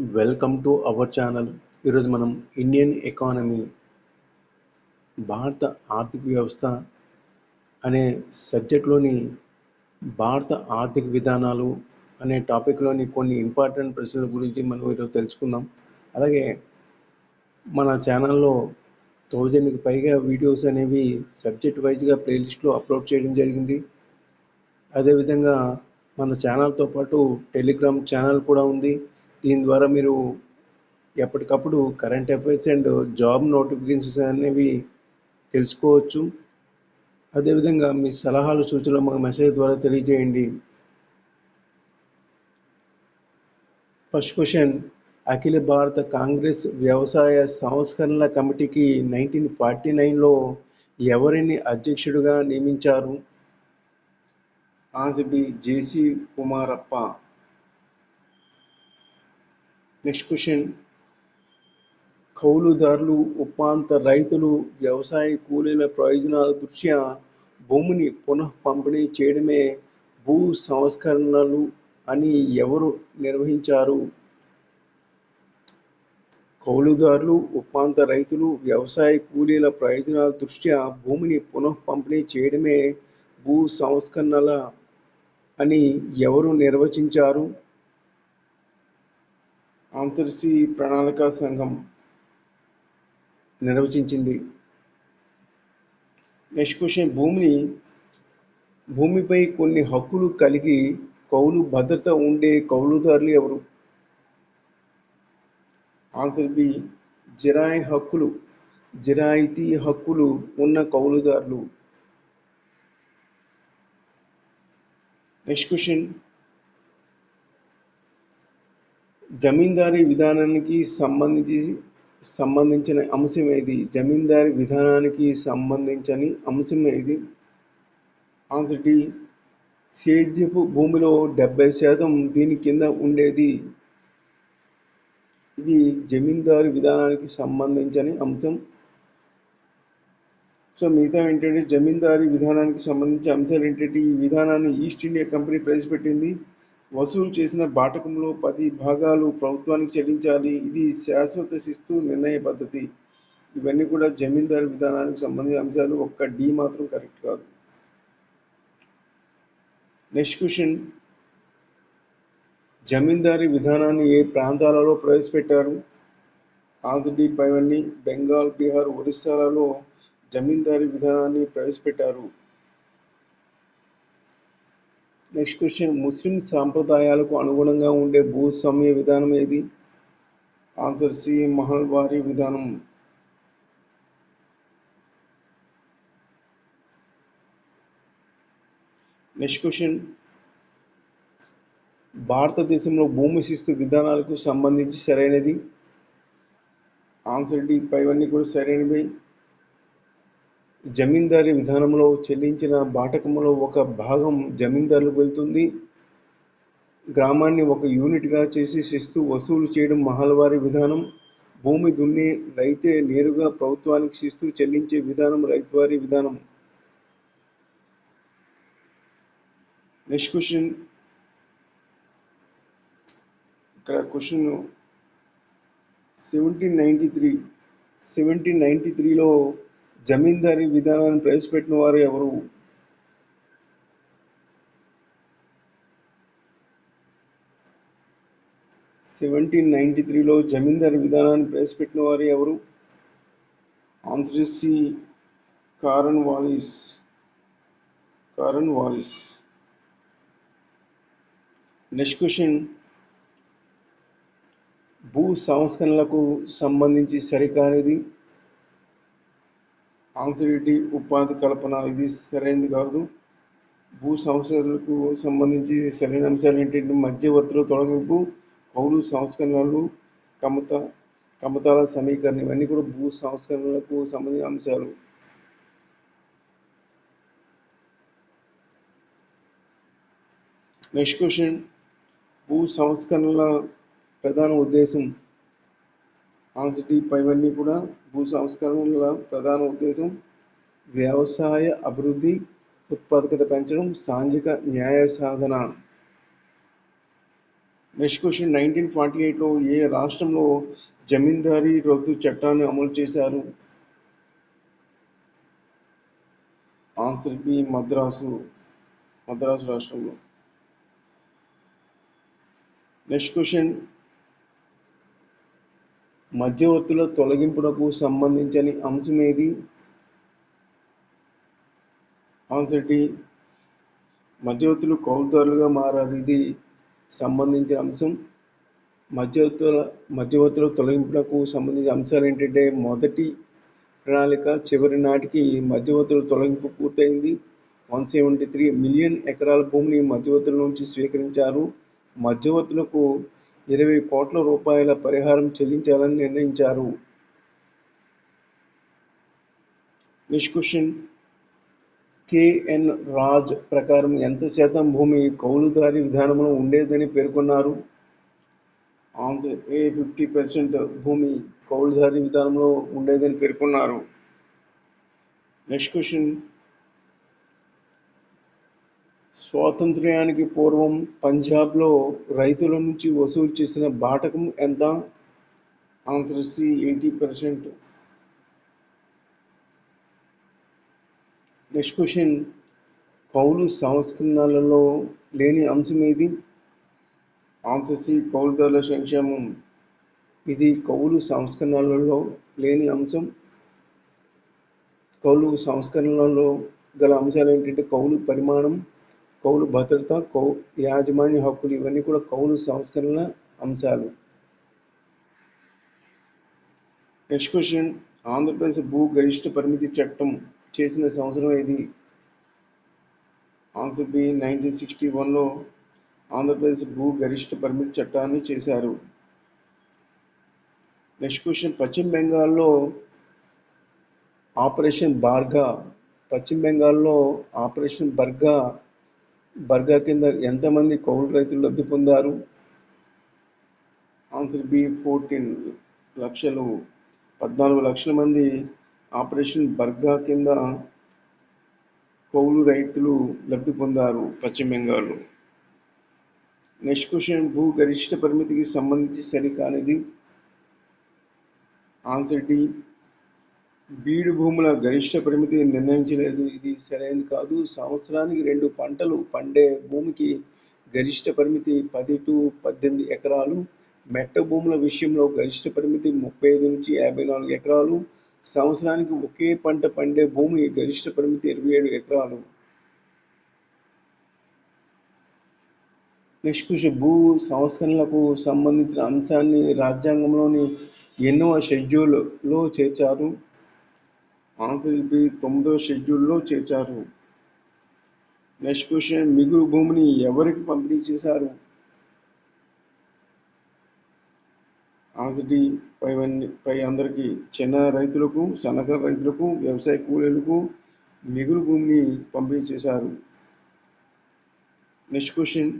Welcome to our channel. ఈరోజు మనం Indian economy భారత ఆర్థిక వ్యవస్థ అనే సబ్జెక్ట్లోని భారత ఆర్థిక విధానాలు అనే టాపిక్లోని కొన్ని ఇంపార్టెంట్ ప్రశ్నల గురించి మనం ఈరోజు తెలుసుకుందాం. అలాగే మన ఛానల్లో థౌజండ్కి పైగా వీడియోస్ అనేవి సబ్జెక్ట్ వైజ్గా ప్లేలిస్ట్లో అప్లోడ్ చేయడం జరిగింది. అదేవిధంగా మన ఛానల్తో పాటు టెలిగ్రామ్ ఛానల్ కూడా ఉంది. దీని ద్వారా మీరు ఎప్పటికప్పుడు current affairs and job notifications అనేవి తెలుసుకోవచ్చు. అదేవిధంగా మీ సలహాలు సూచనలు మాకు మెసేజ్ ద్వారా తెలియజేయండి. ఫస్ట్ క్వశ్చన్ అఖిల భారత కాంగ్రెస్ వ్యవసాయ సంస్కరణల కమిటీకి నైన్టీన్ ఫార్టీ నైన్లో ఎవరిని అధ్యక్షుడిగా నియమించారు? Answer B JC Kumarappa. Next question కౌలుదారులు ఉపాంత రైతులు వ్యవసాయ కూలీల ప్రయోజనాల దృష్ట్యా భూమిని పునః పంపిణీ చేయడమే భూ సంస్కరణలు అని ఎవరు నిర్వహించారు? కౌలుదారులు ఉపాంత రైతులు వ్యవసాయ కూలీల ప్రయోజనాల దృష్ట్యా భూమిని పునః పంపిణీ చేయడమే భూ సంస్కరణల అని ఎవరు నిర్వచించారు? అంతర్సి ప్రణాళిక సంఘం నిర్వచించింది. నెక్స్ట్ క్వశ్చన్ భూమిని భూమిపై కొన్ని హక్కులు కలిగి కౌలు భద్రత ఉండే కౌలుదారులు ఎవరు? ఆన్సర్ బి జిరాయి హక్కులు జిరాయితీ హక్కులు ఉన్న కౌలుదారులు. నెక్స్ట్ క్వశ్చన్ జమీందారీ విధానానికి సంబంధించి సంబంధించిన అంశం ఏది? జమీందారీ విధానానికి సంబంధించని అంశం ఏది? Answer D. సేద్యపు భూమిలో డెబ్బై శాతం దీని కింద ఉండేది. ఇది జమీందారు విధానానికి సంబంధించని అంశం. సో మిగతా ఏంటంటే జమీందారీ విధానానికి సంబంధించిన అంశాలు ఏంటంటే ఈ విధానాన్ని ఈస్ట్ ఇండియా కంపెనీ ప్రవేశపెట్టింది. వసూలు చేసిన బాటకంలో పది భాగాలు ప్రభుత్వానికి చెల్లించాలి. ఇది శాశ్వత శిస్తు నిర్ణయ పద్ధతి. ఇవన్నీ కూడా జమీందారు విధానానికి సంబంధించిన అంశాలు. ఒక్క డి మాత్రం కరెక్ట్ కాదు. Next question. జమీందారీ విధానాన్ని ఏ ప్రాంతాలలో ప్రవేశపెట్టారు? ఆంధ్ర డి పైవన్నీ బెంగాల్ బీహార్ ఒరిస్సాలలో జమీందారీ విధానాన్ని ప్రవేశపెట్టారు. నెక్స్ట్ క్వశ్చన్ ముస్లిం సాంప్రదాయాలకు అనుగుణంగా ఉండే భూస్వామ్య విధానం ఏది? ఆన్సర్ సి మహల్వారీ విధానం. నెక్స్ట్ క్వశ్చన్ భారతదేశంలో భూమి శిస్తు విధానాలకు సంబంధించి సరైనది? ఆన్సర్ డి పైవన్నీ కూడా సరైనవి. జమీందారీ విధానంలో చెల్లించిన బాటకంలో ఒక భాగం జమీందారులకు వెళ్తుంది. గ్రామాన్ని ఒక యూనిట్గా చేసి శిస్తు వసూలు చేయడం మహల్వారి విధానం. భూమి దున్ని రైతే నేరుగా ప్రభుత్వానికి శిస్తు చెల్లించే విధానం రైతువారి విధానం. Next question. ఇక్కడ question seventeen ninety three. Seventeen ninety త్రీలో జమీందారీ విధానాన్ని ప్రవేశపెట్టిన వారు ఎవరు? సెవెంటీన్ నైంటీ త్రీలో జమీందారీ విధానాన్ని ప్రవేశపెట్టిన వారు ఎవరు? ఆంధ్రసి Cornwallis. కారన్ Wallis. Next question. భూ సంస్కరణలకు సంబంధించి సరికానిది. ఆంధ్రెడ్డి ఉపాధి కల్పన ఇది సరైనది కాదు. భూ సంస్కరణలకు సంబంధించి సరైన అంశాలు ఏంటంటే మధ్యవర్తులు తొలగింపు కౌలు సంస్కరణలు కమత కమతాల సమీకరణ ఇవన్నీ కూడా భూ సంస్కరణలకు సంబంధించిన అంశాలు. Next question. భూ సంస్కరణల ప్రధాన ఉద్దేశం ఆన్సర్ డి పైవన్నీ కూడా భూ సంస్కరణల ప్రధాన ఉద్దేశం వ్యవసాయ అభివృద్ధి ఉత్పాదకత పెంచడం సాంఘిక న్యాయ సాధన. నెక్స్ట్ క్వశ్చన్ నైన్టీన్ ఫార్టీ ఎయిట్లో ఏ రాష్ట్రంలో జమీందారీ రద్దు చట్టాన్ని అమలు చేశారు? ఆన్సర్ బి మద్రాసు మద్రాసు రాష్ట్రంలో. నెక్స్ట్ క్వశ్చన్ మధ్యవర్తుల తొలగింపునకు సంబంధించిన అంశం ఏది? ఆన్సర్ డి మధ్యవర్తులు కౌలుదారులుగా మారారు ఇది సంబంధించిన అంశం. మధ్యవర్తుల మధ్యవర్తుల తొలగింపునకు సంబంధించిన అంశాలు ఏంటంటే మొదటి ప్రణాళిక చివరి నాటికి మధ్యవర్తుల తొలగింపు పూర్తయింది. వన్ సెవెంటీ త్రీ మిలియన్ ఎకరాల భూమిని మధ్యవర్తుల నుంచి స్వీకరించారు. మధ్యవర్తులకు ఇరవై కోట్ల రూపాయల పరిహారం చెల్లించాలని నిర్ణయించారు. నెక్స్ట్ క్వశ్చన్ కేఎన్ రాజ్ ప్రకారం ఎంత శాతం భూమి కౌలుదారి విధానంలో ఉండేదని పేర్కొన్నారు. ఆంధ్ర ఏ ఫిఫ్టీ పర్సెంట్ భూమి కౌలుదారి విధానంలో ఉండేదని పేర్కొన్నారు. నెక్స్ట్ క్వశ్చన్ స్వాతంత్ర్యానికి పూర్వం పంజాబ్లో రైతుల నుంచి వసూలు చేసిన బాటకం ఎంత? Answer C eighty percent. Next question. కౌలు సంస్కరణలలో లేని అంశం ఏది? ఆన్సర్ సి కౌలుదారుల సంక్షేమం. ఇది కౌలు సంస్కరణలలో లేని అంశం. కౌలు సంస్కరణలలో గల అంశాలు ఏంటంటే కౌలు పరిమాణం కౌలు భద్రత కౌ యాజమాన్య హక్కులు ఇవన్నీ కూడా కౌలు సంస్కరణల అంశాలు. నెక్స్ట్ క్వశ్చన్ ఆంధ్రప్రదేశ్ భూ గరిష్ట పరిమితి చట్టం చేసిన సంవత్సరం ఏది? ఆన్సర్ బి నైన్టీన్ సిక్స్టీ వన్లో ఆంధ్రప్రదేశ్ భూ గరిష్ట పరిమితి చట్టాన్ని చేశారు. నెక్స్ట్ క్వశ్చన్ పశ్చిమ బెంగాల్లో ఆపరేషన్ బార్గా పశ్చిమ బెంగాల్లో ఆపరేషన్ బర్గా బర్గా కింద ఎంతమంది కౌలు రైతులు లబ్ధి పొందారు? ఆన్సర్ బి ఫోర్టీన్ లక్షలు. పద్నాలుగు లక్షల మంది ఆపరేషన్ బర్గా కింద కౌలు రైతులు లబ్ధి పొందారు పశ్చిమ బెంగాల్లో. నెక్స్ట్ క్వశ్చన్ భూ గరిష్ట పరిమితికి సంబంధించి సరికానిది? ఆన్సర్ డి బీడు భూముల గరిష్ట పరిమితి నిర్ణయించలేదు. ఇది సరైనది కాదు. సంవత్సరానికి రెండు పంటలు పండే భూమికి గరిష్ట పరిమితి పది టు పద్దెనిమిది ఎకరాలు. మెట్ట భూముల విషయంలో గరిష్ట పరిమితి ముప్పై ఐదు నుంచి యాభై నాలుగు ఎకరాలు. సంవత్సరానికి ఒకే పంట పండే భూమి గరిష్ట పరిమితి ఇరవై ఏడు ఎకరాలు. నిష్కృష భూ సంస్కరణలకు సంబంధించిన అంశాన్ని రాజ్యాంగంలోని ఎన్నో షెడ్యూల్లో చేర్చారు. ఆన్సర్ తొమ్మిదో షెడ్యూల్లో చేర్చారు. నెక్స్ట్ క్వశ్చన్ మిగులు భూమిని ఎవరికి పంపిణీ చేశారు? ఆన్సర్ పై పై అందరికీ చిన్న రైతులకు సన్నకారు రైతులకు వ్యవసాయ కూలీలకు మిగులు భూమిని పంపిణీ చేశారు. నెక్స్ట్ క్వశ్చన్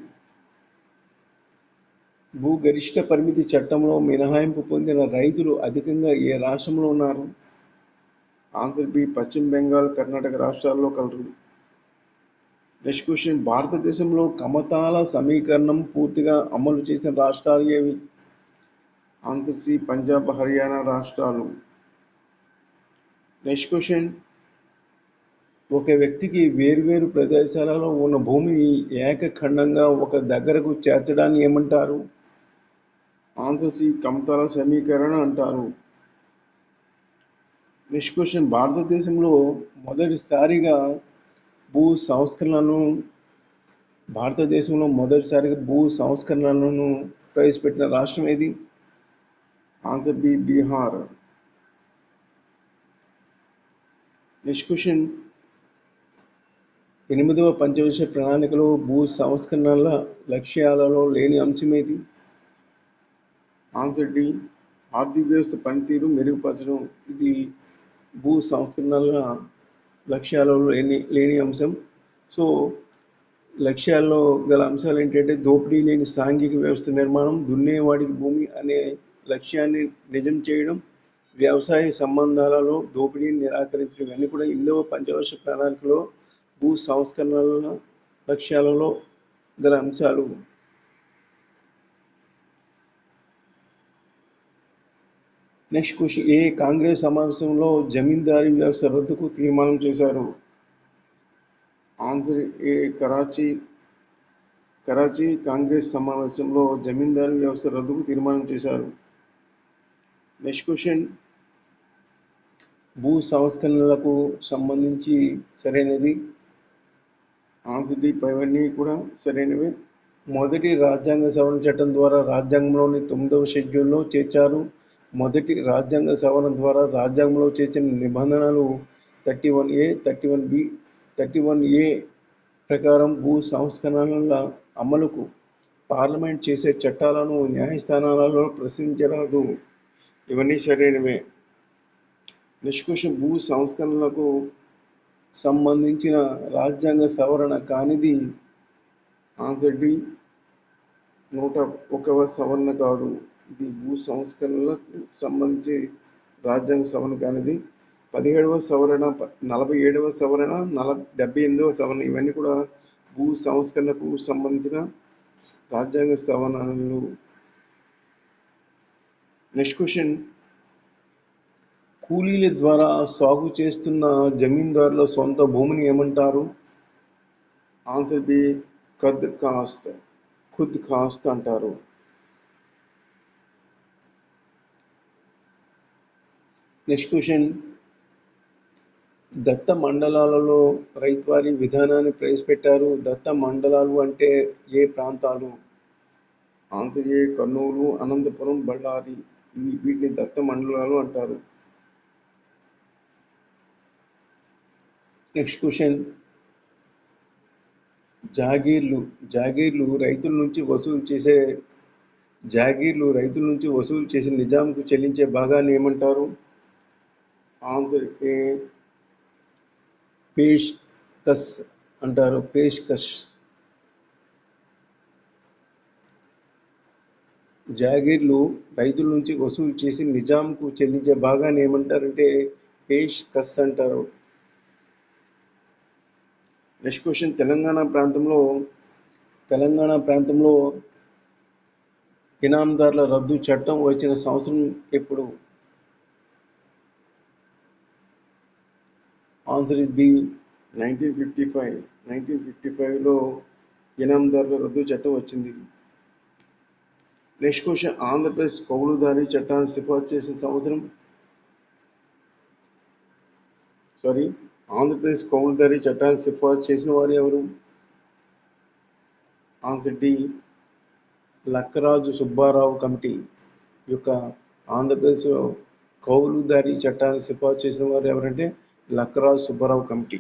భూ గరిష్ట పరిమితి చట్టంలో మినహాయింపు పొందిన రైతులు అధికంగా ఏ రాష్ట్రంలో ఉన్నారు? ఆంధ్రప్రదేశ్ పశ్చిమ బెంగాల్ కర్ణాటక రాష్ట్రాల్లో కలరు. నెక్స్ట్ క్వశ్చన్ భారతదేశంలో కమతాల సమీకరణం పూర్తిగా అమలు చేసిన రాష్ట్రాలు ఏవి? ఆంధ్ర పంజాబ్ హర్యానా రాష్ట్రాలు. నెక్స్ట్ క్వశ్చన్ ఒక వ్యక్తికి వేర్వేరు ప్రదేశాలలో ఉన్న భూమిని ఏకఖండంగా ఒక దగ్గరకు చేర్చడాన్ని ఏమంటారు? ఆన్సర్ కమతాల సమీకరణ అంటారు. నెక్స్ట్ క్వశ్చన్ భారతదేశంలో మొదటిసారిగా భూ సంస్కరణలను భారతదేశంలో మొదటిసారిగా భూ సంస్కరణలను ప్రవేశపెట్టిన రాష్ట్రం ఏది? Answer B Bihar. Next question ఎనిమిదవ పంచవర్ష ప్రణాళికలో భూ సంస్కరణల లక్ష్యాలలో లేని అంశం ఏది? ఆన్సర్ డి ఆర్థిక వ్యవస్థ పనితీరు మెరుగుపరచడం. ఇది భూ సంస్కరణల లక్ష్యాలలో లేని లేని అంశం. సో లక్ష్యాల్లో గల అంశాలు ఏంటంటే దోపిడీ లేని సాంఘిక వ్యవస్థ నిర్మాణం దున్నేవాడికి భూమి అనే లక్ష్యాన్ని నిజం చేయడం వ్యవసాయ సంబంధాలలో దోపిడీని నిరాకరించడం ఇవన్నీ కూడా ఎనిమిదవ పంచవర్ష ప్రణాళికలో భూ సంస్కరణల లక్ష్యాలలో గల అంశాలు. నెక్స్ట్ క్వశ్చన్ ఏ కాంగ్రెస్ సమావేశంలో జమీందారీ వ్యవస్థ రద్దుకు తీర్మానం చేశారు? ఆంధ్ర ఏ కరాచీ కరాచీ కాంగ్రెస్ సమావేశంలో జమీందారీ వ్యవస్థ రద్దుకు తీర్మానం చేశారు. నెక్స్ట్ క్వశ్చన్ భూ సంస్కరణలకు సంబంధించి సరైనది? ఆన్సర్ డి పైవన్నీ కూడా సరైనవే. మొదటి రాజ్యాంగ సవరణ చట్టం ద్వారా రాజ్యాంగంలోని తొమ్మిదవ షెడ్యూల్లో చేర్చారు. మొదటి రాజ్యాంగ సవరణ ద్వారా రాజ్యాంగంలో చేర్చిన నిబంధనలు thirty one A thirty one B thirty one A ప్రకారం భూ సంస్కరణల అమలుకు పార్లమెంట్ చేసే చట్టాలను న్యాయస్థానాలలో ప్రశ్నించరాదు. ఇవన్నీ సరైనవే. నిష్కృష భూ సంస్కరణలకు సంబంధించిన రాజ్యాంగ సవరణ కానిది ఆన్సర్ డి నూట ఒకవ సవరణ కాదు. ఇది భూ సంస్కరణలకు సంబంధించి రాజ్యాంగ సవరణ కానిది. పదిహేడవ సవరణ నలభై ఏడవ సవరణ నల డెబ్బై ఎనిమిదవ సవరణ ఇవన్నీ కూడా భూ సంస్కరణకు సంబంధించిన రాజ్యాంగ సవరణలు. Next question. కూలీల ద్వారా సాగు చేస్తున్న జమీందారుల సొంత భూమిని ఏమంటారు? ఆన్సర్ బి కద్ కాస్త ఖుద్ కాస్త అంటారు. నెక్స్ట్ క్వశ్చన్ దత్త మండలాలలో రైతువారీ విధానాన్ని ప్రవేశపెట్టారు. దత్త మండలాలు అంటే ఏ ప్రాంతాలు? ఏ కర్నూలు అనంతపురం బళ్ళారి ఇవి వీటిని దత్త మండలాలు అంటారు. నెక్స్ట్ క్వశ్చన్ జాగీర్లు జాగీర్లు రైతుల నుంచి వసూలు చేసే జాగీర్లు రైతుల నుంచి వసూలు చేసే నిజాంకు చెల్లించే భాగాన్ని ఏమంటారు? ఆంధ్ర పేష్కస్ అంటారు పేష్కష్ జాగీర్లు రైతుల నుంచి వసూలు చేసి నిజాంకు చెల్లించే భాగాన్ని ఏమంటారంటే పేష్ కస్ అంటారు. నెక్స్ట్ క్వశ్చన్ తెలంగాణ ప్రాంతంలో తెలంగాణ ప్రాంతంలో ఇనాందారుల రద్దు చట్టం వచ్చిన సంవత్సరం ఎప్పుడు? Answer B nineteen fifty five nineteen fifty ఫైవ్లో ఇనాందారుల రద్దు చట్టం వచ్చింది. నెక్స్ట్ క్వశ్చన్ ఆంధ్రప్రదేశ్ కౌలుదారీ చట్టాన్ని సిఫార్సు చేసిన సంవత్సరం. సారీ ఆంధ్రప్రదేశ్ కౌలుదారీ చట్టాన్ని సిఫార్సు చేసిన వారు ఎవరు? Answer D Lakkaraju Subbarao committee యొక్క ఆంధ్రప్రదేశ్ కౌలుదారీ చట్టాన్ని సిఫార్సు చేసిన వారు ఎవరంటే Lakraj Subbarao committee.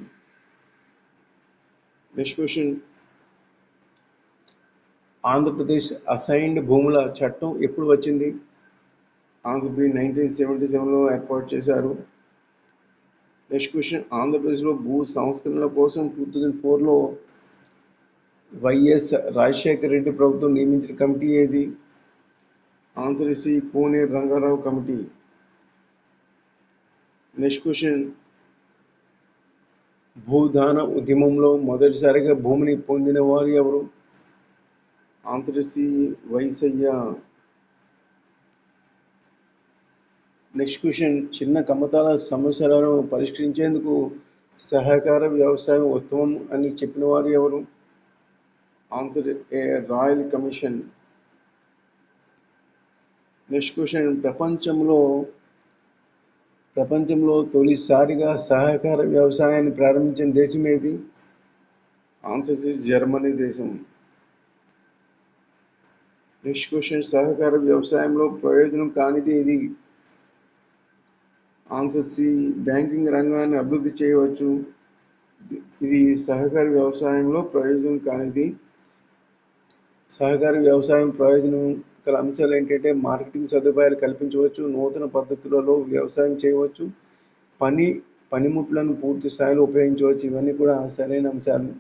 Next question. Andhra Pradesh assigned భూముల చట్టం ఎప్పుడు వచ్చింది? ఆంధ్రప్రదేశ్ నైన్టీన్ సెవెంటీ సెవెన్లో ఏర్పాటు చేశారు. Next question. ఆంధ్రప్రదేశ్లో భూ సంస్కరణల కోసం టూ థౌజండ్ ఫోర్లో వైఎస్ రాజశేఖర రెడ్డి ప్రభుత్వం నియమించిన కమిటీ ఏది? ఆంధ్రశ్రీ C Kone Rangarao committee. Next question. Bhoodan ఉద్యమంలో మొదటిసారిగా భూమిని పొందిన వారు ఎవరు? ఆన్సర్ వైసయ్య. నెక్స్ట్ క్వశ్చన్ చిన్న కమ్మతాల సమస్యలను పరిష్కరించేందుకు సహకార వ్యవసాయం ఉత్తమం అని చెప్పిన వారు ఎవరు? Andhra A royal commission next question ప్రపంచంలో ప్రపంచంలో తొలిసారిగా సహకార వ్యవసాయాన్ని ప్రారంభించిన దేశం ఏది? ఆన్సర్ జర్మనీ దేశం. నెక్స్ట్ క్వశ్చన్ సహకార వ్యవసాయంలో ప్రయోజనం కానిది ఇది ఆన్సర్ సి బ్యాంకింగ్ రంగాన్ని అభివృద్ధి చేయవచ్చు. ఇది సహకార వ్యవసాయంలో ప్రయోజనం కానిది. సహకార వ్యవసాయం ప్రయోజనం గల అంశాలు ఏంటంటే మార్కెటింగ్ సదుపాయాలు కల్పించవచ్చు నూతన పద్ధతులలో వ్యవసాయం చేయవచ్చు పని పనిముట్లను పూర్తి స్థాయిలో ఉపయోగించవచ్చు. ఇవన్నీ కూడా సరైన అంశాలు.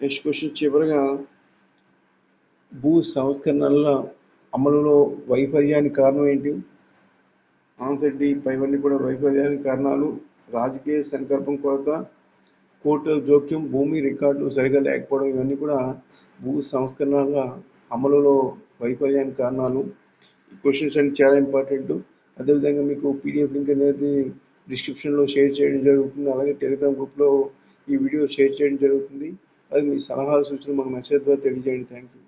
నెక్స్ట్ క్వశ్చన్ చివరగా భూ సంస్కరణల అమలులో వైఫల్యానికి కారణం ఏంటి? ఆన్సర్ డి పైవన్నీ కూడా వైఫల్యానికి కారణాలు. రాజకీయ సంకల్పం కొరత కోర్టుల జోక్యం భూమి రికార్డులు సరిగా లేకపోవడం ఇవన్నీ కూడా భూ సంస్కరణల అమలులో వైఫల్యానికి కారణాలు క్వశ్చన్స్ అన్ని చాలా ఇంపార్టెంట్ అదేవిధంగా మీకు పీడిఎఫ్ లింక్ అనేది డిస్క్రిప్షన్లో షేర్ చేయడం జరుగుతుంది. అలాగే టెలిగ్రామ్ గ్రూప్లో ఈ వీడియో షేర్ చేయడం జరుగుతుంది. అలాగే మీ సలహాలు సూచనలు మన మెసేజ్ ద్వారా తెలియజేయండి. Thank you